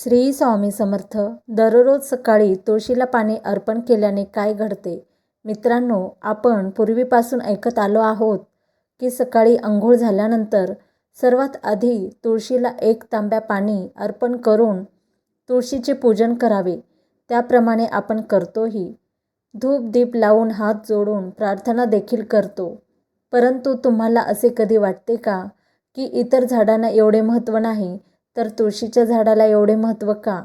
श्री स्वामी समर्थ दररोज सकाळी तुळशीला पाणी अर्पण केल्याने काय घडते? मित्रांनो आपण पूर्वीपासून ऐकत आलो आहोत की सकाळी आंघोळ झाल्यानंतर सर्वात आधी तुळशीला एक तांब्या पाणी अर्पण करून तुळशीचे पूजन करावे. त्याप्रमाणे आपण करतोही. धूप दीप लावून हात जोडून प्रार्थना देखील करतो. परंतु तुम्हाला असे कधी वाटते का की इतर झाडांना एवढे महत्त्व नाही तर तुळशीच्या झाडाला एवढे महत्त्व का?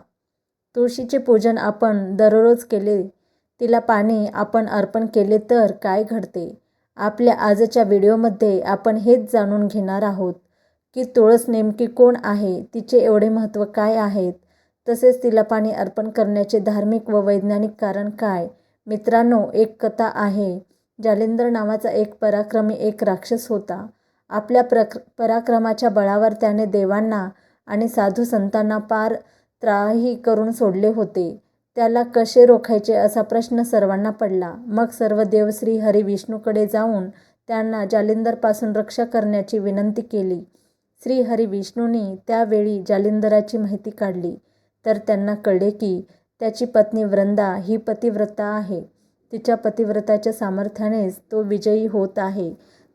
तुळशीचे पूजन आपण दररोज केले तिला पाणी आपण अर्पण केले तर काय घडते? आपल्या आजच्या व्हिडिओमध्ये आपण हेच जाणून घेणार आहोत की तुळस नेमकी कोण आहे तिचे एवढे महत्त्व काय आहेत? तसेच तिला पाणी अर्पण करण्याचे धार्मिक व वैज्ञानिक कारण काय? मित्रांनो एक कथा आहे. जालिंदर नावाचा एक पराक्रमी एक राक्षस होता. आपल्या प्रक पराक्रमाच्या बळावर त्याने देवांना आणि साधू संतांना पार त्राही करून सोडले होते. त्याला कसे रोखायचे असा प्रश्न सर्वांना पडला. मग सर्व देव श्री हरी विष्णूकडे जाऊन त्यांना जालिंदरपासून रक्षा करण्याची विनंती केली. श्री हरी विष्णूंनी त्यावेळी जालिंदराची माहिती काढली. तर त्यांना कळले की त्याची पत्नी वृंदा ही पतिव्रता आहे. तिच्या पतिव्रताच्या सामर्थ्यानेच तो विजयी होत आहे.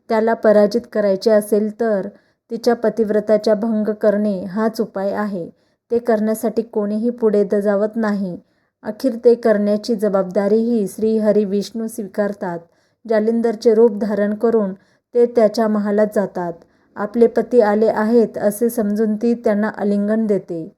त्याला पराजित करायचे असेल तर तिच्या पतिव्रताच्या भंग करणे हाच उपाय आहे. ते करण्यासाठी कोणीही पुढे दजावत नाही. अखेर ते करण्याची जबाबदारीही श्री हरी विष्णू स्वीकारतात. जालिंदरचे रूप धारण करून ते त्याच्या महालात जातात. आपले पती आले आहेत असे समजून ती त्यांना आलिंगन देते.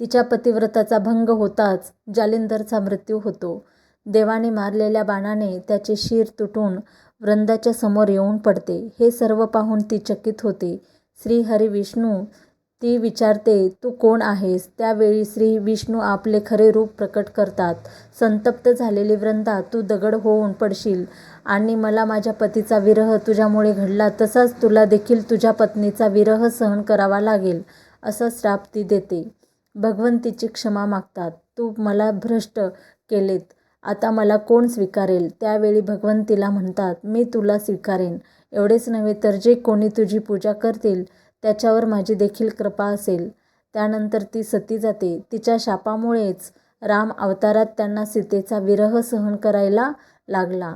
तिच्या पतिव्रताचा भंग होताच जालिंदरचा मृत्यू होतो. देवाने मारलेल्या बाणाने त्याचे शिर तुटून वृंदाच्या समोर येऊन पडते. हे सर्व पाहून ती चकित होते. श्री हरी विष्णू ती विचारते तू कोण आहेस? त्यावेळी श्री विष्णू आपले खरे रूप प्रकट करतात. संतप्त झालेली वृंदा तू दगड होऊन पडशील आणि मला माझ्या पतीचा विरह तुझ्यामुळे घडला तसाच तुला देखील तुझ्या पत्नीचा विरह सहन करावा लागेल असा श्राप ती देते. भगवंतीची क्षमा मागतात. तू मला भ्रष्ट केलेत. आता मला कोण स्वीकारेल? त्यावेळी भगवंतीला म्हणतात मी तुला स्वीकारेन. एवढेच नव्हे तर जे कोणी तुझी पूजा करतील त्याच्यावर माझी देखील कृपा असेल त्यानंतर ती सती जाते. तिच्या शापामुळेच राम अवतारात त्यांना सीतेचा विरह सहन करायला लागला.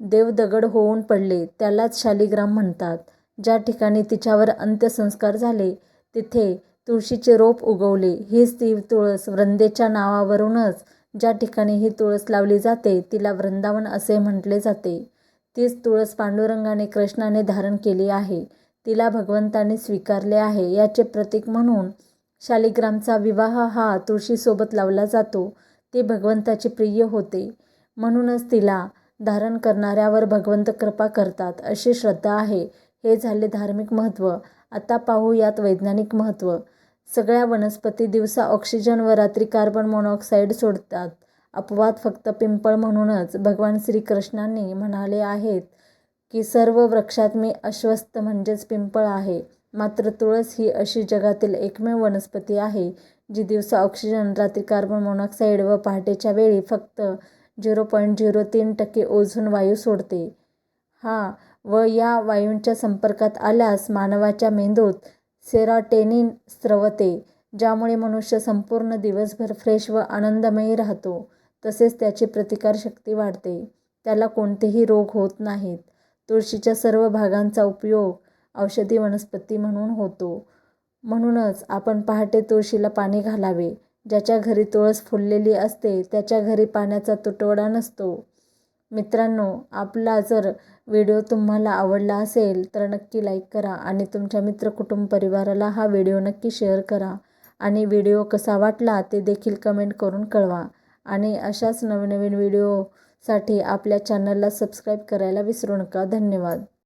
देव दगड होऊन पडले. त्यालाच शालिग्राम म्हणतात. ज्या ठिकाणी तिच्यावर अंत्यसंस्कार झाले तिथे तुळशीचे रोप उगवले. हीच ती तुळस वृंदेच्या नावावरूनच ज्या ठिकाणी ही तुळस लावली जाते तिला वृंदावन असे म्हटले जाते. तीच तुळस पांडुरंगाने कृष्णाने धारण केली आहे. तिला भगवंताने स्वीकारले आहे. याचे प्रतीक म्हणून शालिग्रामचा विवाह हा तुळशीसोबत लावला जातो. ती भगवंताची प्रिय होते. म्हणूनच तिला धारण करणाऱ्यावर भगवंत कृपा करतात अशी श्रद्धा आहे. हे झाले धार्मिक महत्त्व आता पाहू यात वैज्ञानिक महत्त्व सगळ्या वनस्पती दिवसा ऑक्सिजन व रात्री कार्बन मोनॉक्साईड सोडतात. अपवाद फक्त पिंपळ म्हणूनच भगवान श्रीकृष्णांनी म्हणाले आहेत की सर्व वृक्षात मी अश्वस्त म्हणजेच पिंपळ आहे. मात्र तुळस ही अशी जगातील एकमेव वनस्पती आहे जी दिवसा ऑक्सिजन रात्री कार्बन मोनॉक्साईड व पहाटेच्या वेळी फक्त झिरो पॉईंट झिरो तीन टक्के ओझोन वायू सोडते. हा व या वायूंच्या संपर्कात आल्यास मानवाच्या मेंदूत सेराटेनिन स्रवते ज्यामुळे मनुष्य संपूर्ण दिवसभर फ्रेश व आनंदमयी राहतो. तसेच त्याची प्रतिकारशक्ती वाढते. त्याला कोणतेही रोग होत नाहीत. तुळशीच्या सर्व भागांचा उपयोग औषधी वनस्पती म्हणून होतो. म्हणूनच आपण पहाटे तुळशीला पाणी घालावे. ज्याच्या घरी तुळस फुललेली असते त्याच्या घरी पाण्याचा तुटवडा नसतो. मित्रांनो आपला जर व्हिडिओ तुम्हाला आवडला असेल तर नक्की लाईक करा आणि तुमच्या मित्र कुटुंब परिवाराला हा व्हिडिओ नक्की शेअर करा. आणि व्हिडिओ कसा वाटला ते देखील कमेंट करून कळवा. आणि अशाच नवनवीन व्हिडिओसाठी आपल्या चॅनलला सबस्क्राईब करायला विसरू नका. धन्यवाद.